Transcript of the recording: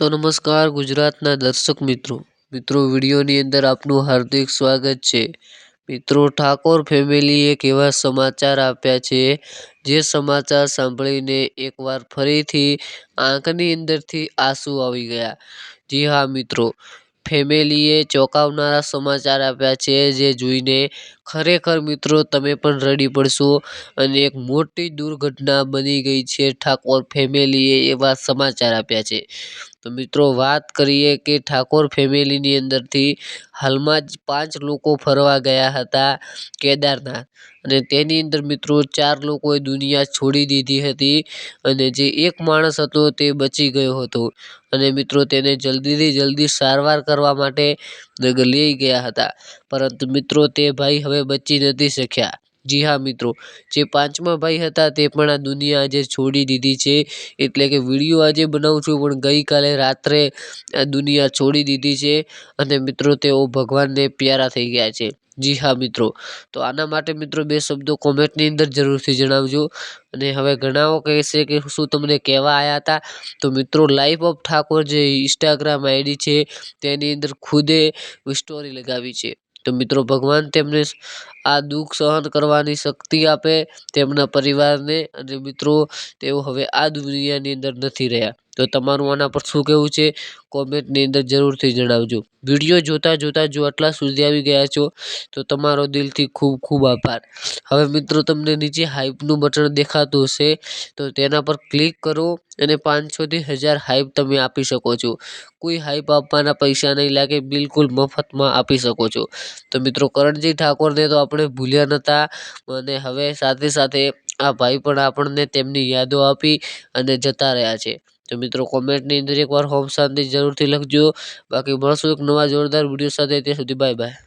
તો નમસ્કાર ગુજરાતના દર્શક મિત્રો. મિત્રો, વિડીયોની અંદર આપનું હાર્દિક સ્વાગત છે. મિત્રો, ઠાકોર ફેમિલીએ એક એવા સમાચાર આપ્યા છે, જે સમાચાર સાંભળીને એકવાર ફરીથી આંખની અંદરથી આંસુ આવી ગયા. જી હા, મિત્રો. ફેમિલીએ ચોંકાવનારા સમાચાર આપ્યા છે, જે જોઈને ખરેખર મિત્રો, તમે પણ રડી પડશો. અને એક મોટી દુર્ઘટના બની ગઈ છે. ઠાકોર ફેમિલીએ એવા સમાચાર આપ્યા છે. તો મિત્રો, વાત કરીએ કે ઠાકોર ફેમિલીની અંદરથી હાલમાં જ પાંચ લોકો ફરવા ગયા હતા કેદારનાથ. અને તેની અંદર મિત્રો, ચાર લોકોએ દુનિયા છોડી દીધી હતી અને જે એક માણસ હતો તે બચી ગયો હતો. અને મિત્રો, તેને જલ્દીથી જલ્દી સારવાર કરવા માટે લઈ ગયા હતા. પરંતુ મિત્રો, તે ભાઈ હવે બચી નથી શક્યા. જી હા, મિત્રો. જે પાંચમા ભાઈ હતા, તે પણ આ દુનિયા આજે છોડી દીધી છે. એટલે કે વીડિયો આજે બનાવું છું, પણ ગઈકાલે રાત્રે આ દુનિયા છોડી દીધી છે. અને મિત્રો, તેઓ ભગવાનને પ્યારા થઈ ગયા છે. જી હા, મિત્રો. તો આના માટે, મિત્રો, બે શબ્દો કોમેન્ટની અંદર જરૂરથી જણાવજો. અને હવે ઘણાઓ કહે છે કે શું તમને કહેવા આવ્યા હતા? તો મિત્રો લાઈફ ઓફ ઠાકોર જે ઇન્સ્ટાગ્રામ આઈડી છે, તેની અંદર ખુદે સ્ટોરી લગાવી છે. તો મિત્રો, ભગવાન તેમને આ દુઃખ સહન કરવાની શક્તિ આપે તેમના પરિવારને. અને મિત્રો, તેઓ હવે આ દુનિયાની અંદર નથી રહ્યા. તો તમારું આના પર શું કહેવું છે? કોમેન્ટની અંદર જરૂરથી જણાવજો. વીડિયો જોતાં જોતાં જો આટલા સુધી આવી ગયા છો, તો તમારો દિલથી ખૂબ ખૂબ આભાર. હવે મિત્રો, તમને નીચે હાઇપનું બટન દેખાતું હશે, તો તેના પર ક્લિક કરો અને પાંચસોથી હજાર હાઇપ તમે આપી શકો છો. કોઈ હાઇપ આપવાના પૈસા નહીં લાગે, બિલકુલ મફતમાં આપી શકો છો. તો મિત્રો, કરણજી ઠાકોરને તો આપણે ભૂલ્યા નહોતા અને હવે સાથે સાથે આ ભાઈ પણ આપણને તેમની યાદો આપી અને જતા રહ્યા છે. તો મિત્રો કોમેન્ટની અંદર એકવાર હોમ શાંતિ જરૂરથી લખજો. બાકી મળશું એક નવા જોરદાર વીડિયો સાથે. ત્યાં સુધી બાય બાય